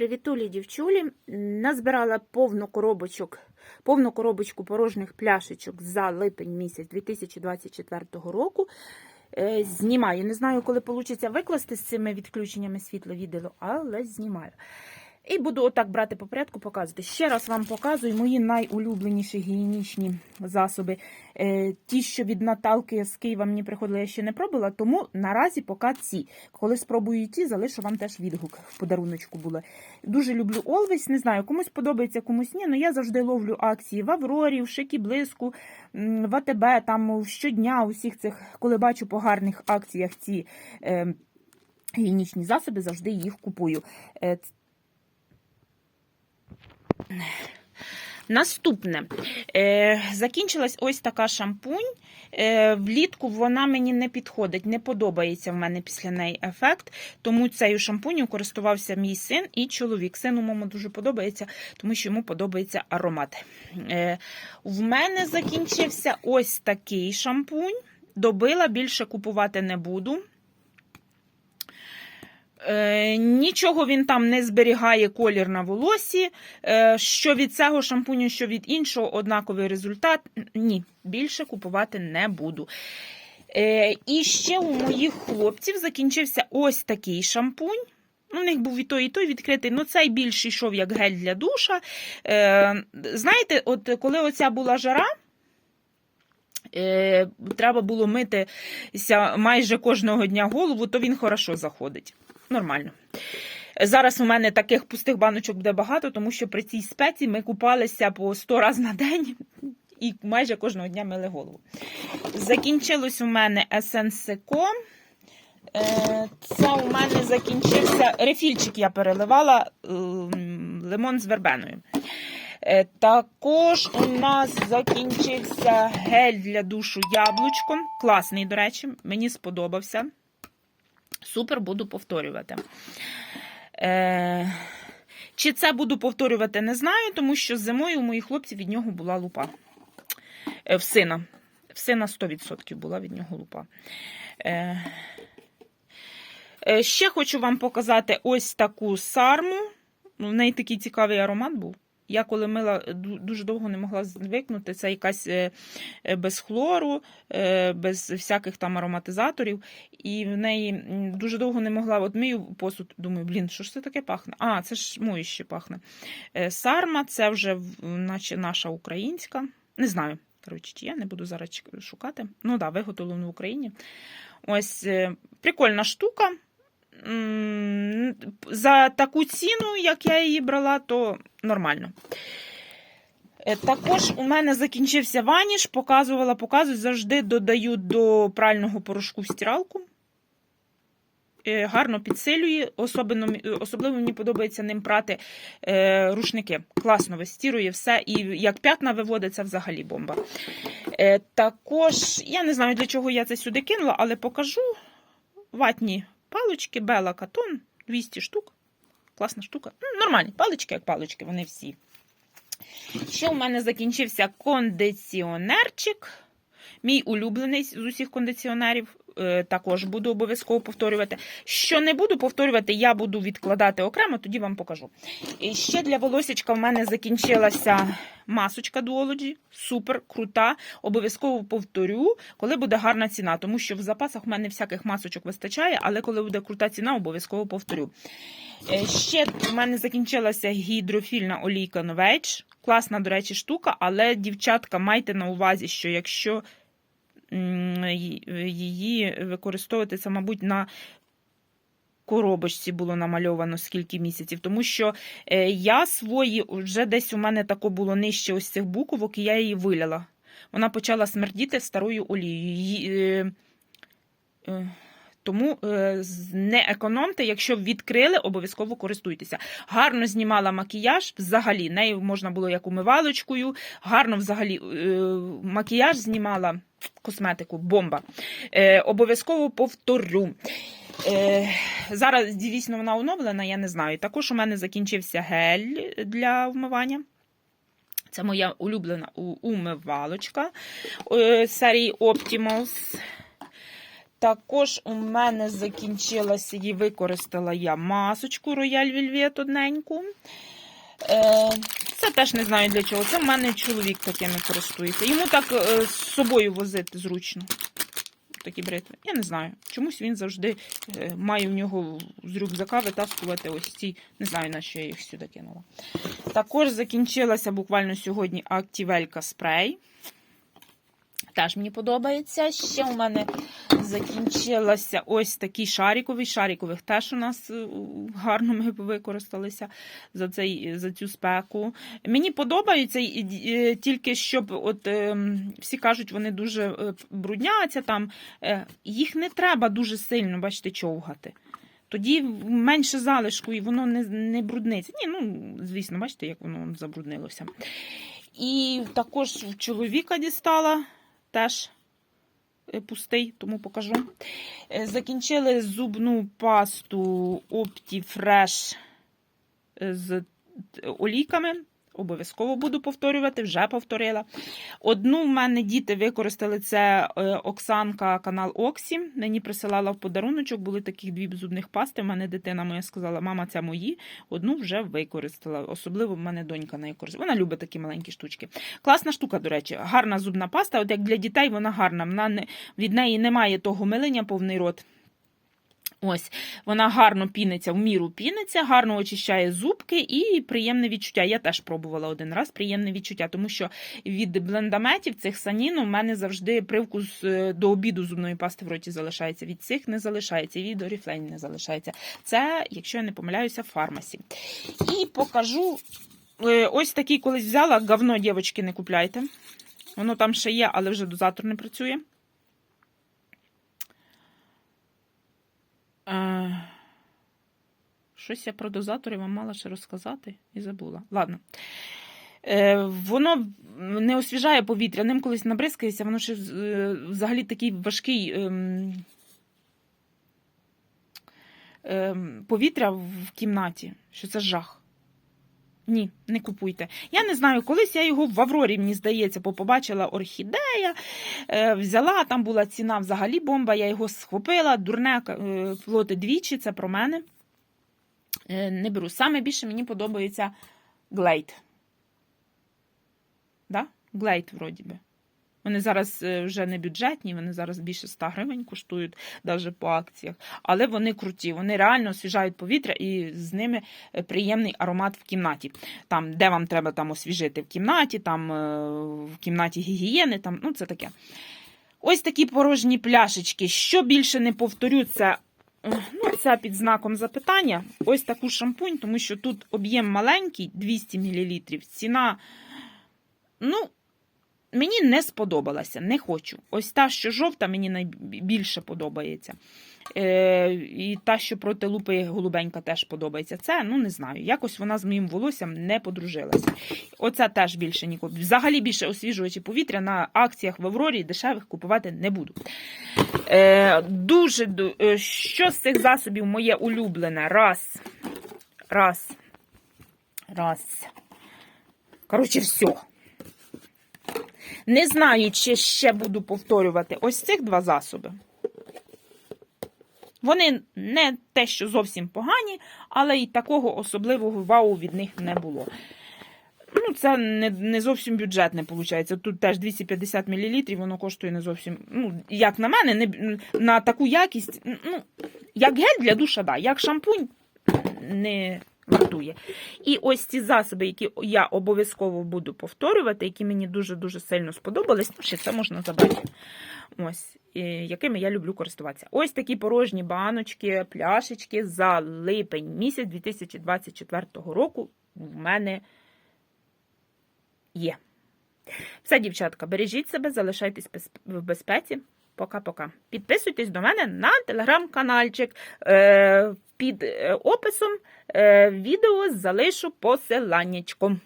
Привітулі, дівчулі. Назбирала повну коробочок, повну коробочку порожніх пляшечок за липень місяць 2024 року. Е, Знімаю. Не знаю, коли вийде викласти з цими відключеннями світло відео, але знімаю. І буду отак брати по порядку, показувати. Ще раз вам показую мої найулюбленіші гігієнічні засоби. Е, ті, що від Наталки з Києва мені приходили, я ще не пробувала, тому наразі поки ці. Коли спробую ті, залишу вам теж відгук в подаруночку було. Дуже люблю Олвейс, не знаю, комусь подобається, комусь ні, але я завжди ловлю акції в Аврорі, в Шикі Блиску, в АТБ, там щодня усіх цих, коли бачу по гарних акціях ці. Е, Гігієнічні засоби завжди їх купую. Наступне. Е, закінчилась ось така шампунь. Е, влітку вона мені не підходить, не подобається в мене після неї ефект. Тому цією шампунью користувався мій син і чоловік. Сину моєму дуже подобається, тому що йому подобається аромат. Е, в мене закінчився ось такий шампунь. Добила, більше купувати не буду. Е, нічого він там не зберігає колір на волосі. Е, що від цього шампуню, що від іншого, однаковий результат. Ні, більше купувати не буду. Е, і ще у моїх хлопців закінчився ось такий шампунь. Ну, У них був і той, і той відкритий. Ну, цей більш йшов як гель для душа. Е, знаєте, от коли оця була жара. Треба було митися майже кожного дня голову, то він хорошо заходить. Нормально. Зараз у мене таких пустих баночок буде багато, тому що при цій спеці ми купалися по 100 разів на день і майже кожного дня мили голову. Закінчилось у мене Есенсико. Це у мене закінчився рефільчик, я переливала ем, лимон з вербеною. Е, Також у нас закінчився гель для душу яблучком. Класний, до речі, мені сподобався. Супер буду повторювати. Е, Чи це буду повторювати, не знаю, тому що зимою у моїх хлопців від нього була лупа. Е, В сина. В сина 100% була від нього лупа. Е, е, Ще хочу вам показати ось таку сарму. Ну, В неї такий цікавий аромат був. Я коли мила дуже довго не могла звикнути. Це якась е, е, без хлору, е, без всяких там ароматизаторів. І в неї дуже довго не могла. От мию посуд, думаю, блін, що ж це таке пахне? А, це ж моїще пахне. Е, Сарма, це вже наче наша українська. Не знаю. Коротше, чи я не буду зараз шукати. Ну да, виготовлено в Україні. Ось е, прикольна штука. За таку ціну, як я її брала, то нормально. Е, Також у мене закінчився ваніш, показувала, показую, завжди додаю до прального порошку стиралку. Е, Гарно підсилює, особливо, мені подобається ним прати е, рушники. Класно вистірує все. І як п'ятна виводить, це взагалі бомба. Також, я не знаю, для чого я це сюди кинула, але покажу ватні палички, Бела Катон, 200 штук. Класна штука. Ну, Нормальні палички, як палички, вони всі. Ще у мене закінчився кондиціонерчик. Мій улюблений з усіх кондиціонерів. Е, Також буду обов'язково повторювати. Що не буду повторювати, я буду відкладати окремо, тоді вам покажу. І ще для волосечка в мене закінчилася масочка Duology. Супер, крута. Обов'язково повторю, коли буде гарна ціна, тому що в запасах в мене всяких масочок вистачає, але коли буде крута ціна, обов'язково повторю. Е, Ще в мене закінчилася гідрофільна олійка Novage. Класна, до речі, штука, але, дівчатка, майте на увазі, що якщо її використовувати, це, мабуть, на коробочці було намальовано скільки місяців, тому що е, я свої вже десь у мене тако було нижче ось цих буквок, і я її виляла. Вона почала смердіти старою олією. Її, е, е, тому е, не економте, якщо відкрили, обов'язково користуйтеся. Гарно знімала макіяж взагалі. Нею можна було як умивалочкою, гарно взагалі е, макіяж знімала косметику, бомба. Е, обов'язково повторю. Е, зараз, дійсно, вона оновлена, я не знаю. Також у мене закінчився гель для вмивання. Це моя улюблена умивалочка серії Optimals. Також у мене закінчилася і використала я масочку Royal Velvet одненьку. Е, Це теж не знаю для чого. Це в мене чоловік такими користується. Йому так е, з собою возити зручно. Такі бритви. Я не знаю. Чомусь він завжди е, має в нього з рюкзака витаскувати ось ці. Не знаю, на що я їх сюди кинула. Також закінчилася буквально сьогодні Актівелька спрей. Теж мені подобається. Ще у мене закінчилася ось такий шариковий. Шарикових теж у нас е, гарно ми використалися за, цей, за цю спеку. Мені подобається і- тільки щоб от ем, всі кажуть, вони дуже е, брудняться там. Е, Їх не треба дуже сильно, бачите, човгати. Тоді менше залишку і воно не, не брудниться. Ні, ну, звісно, бачите, як воно забруднилося. І також чоловіка дістала теж е, пустий, тому покажу. Е, Закінчили зубну пасту OptiFresh Fresh з олійками. Обов'язково буду повторювати, вже повторила. Одну в мене діти використали це е, Оксанка канал Оксі. Мені присилала в подаруночок, були таких дві зубних пасти. У мене дитина моя сказала, мама, це мої. Одну вже використала. Особливо в мене донька нею користується. Вона любить такі маленькі штучки. Класна штука, до речі, гарна зубна паста. От як для дітей вона гарна. Вона не, від неї немає того милення повний рот. Ось, вона гарно піниться, в міру піниться, гарно очищає зубки і приємне відчуття. Я теж пробувала один раз приємне відчуття, тому що від блендаметів цих санін у мене завжди привкус е, до обіду зубної пасти в роті залишається. Від цих не залишається, від Oriflame не залишається. Це, якщо я не помиляюся, фармасі. І покажу е, ось такий колись взяла. Говно, дівчатки, не купляйте. Воно там ще є, але вже дозатор не працює. Е, Щось я про дозатори вам мала ще розказати і забула. Ладно. Е, Воно не освіжає повітря, ним колись набризкається, воно ще е, взагалі такий важкий ем, повітря в кімнаті, що це жах. Ні, не купуйте. Я не знаю, колись я його в Аврорі, мені здається, бо побачила орхідея, е, взяла, там була ціна взагалі бомба, я його схопила, дурне е, плоти двічі, це про мене. Е, не беру. Саме більше мені подобається глейт. Да? Вроді би. Вони зараз е, вже не бюджетні, вони зараз більше 100 гривень коштують, навіть по акціях. Але вони круті, вони реально освіжають повітря і з ними е, приємний аромат в кімнаті. Там, де вам треба там освіжити в кімнаті, там е, в кімнаті гігієни, там, ну це таке. Ось такі порожні пляшечки. Що більше не повторю, це, ну, це під знаком запитання. Ось таку шампунь, тому що тут об'єм маленький, 200 мл. Ціна, ну, мені не сподобалася, не хочу. Ось та, що жовта, мені найбільше подобається. Е, і та, що проти лупи голубенька, теж подобається. Це, ну не знаю, якось вона з моїм волоссям не подружилася. Оця теж більше ніколи. Взагалі більше освіжувачі повітря на акціях в Аврорі дешевих купувати не буду. Е, дуже, е, що з цих засобів моє улюблене? Раз. Раз. Раз. Коротше, все. Не знаю, чи ще буду повторювати ось цих два засоби. Вони не те, що зовсім погані, але й такого особливого вау від них не було. Ну, це не, не зовсім бюджетне, виходить. Тут теж 250 мл, воно коштує не зовсім, ну, як на мене, не, на таку якість, ну, як гель для душа, да, як шампунь не вартує. І ось ці засоби, які я обов'язково буду повторювати, які мені дуже-дуже сильно сподобались, ну, ще це можна забрати. Ось, якими я люблю користуватися. Ось такі порожні баночки, пляшечки за липень місяць 2024 року в мене є. Все, дівчатка, бережіть себе, залишайтесь в безпеці. Пока-пока. Підписуйтесь до мене на телеграм-канальчик. Е, під е, описом е, відео залишу посиланнячко.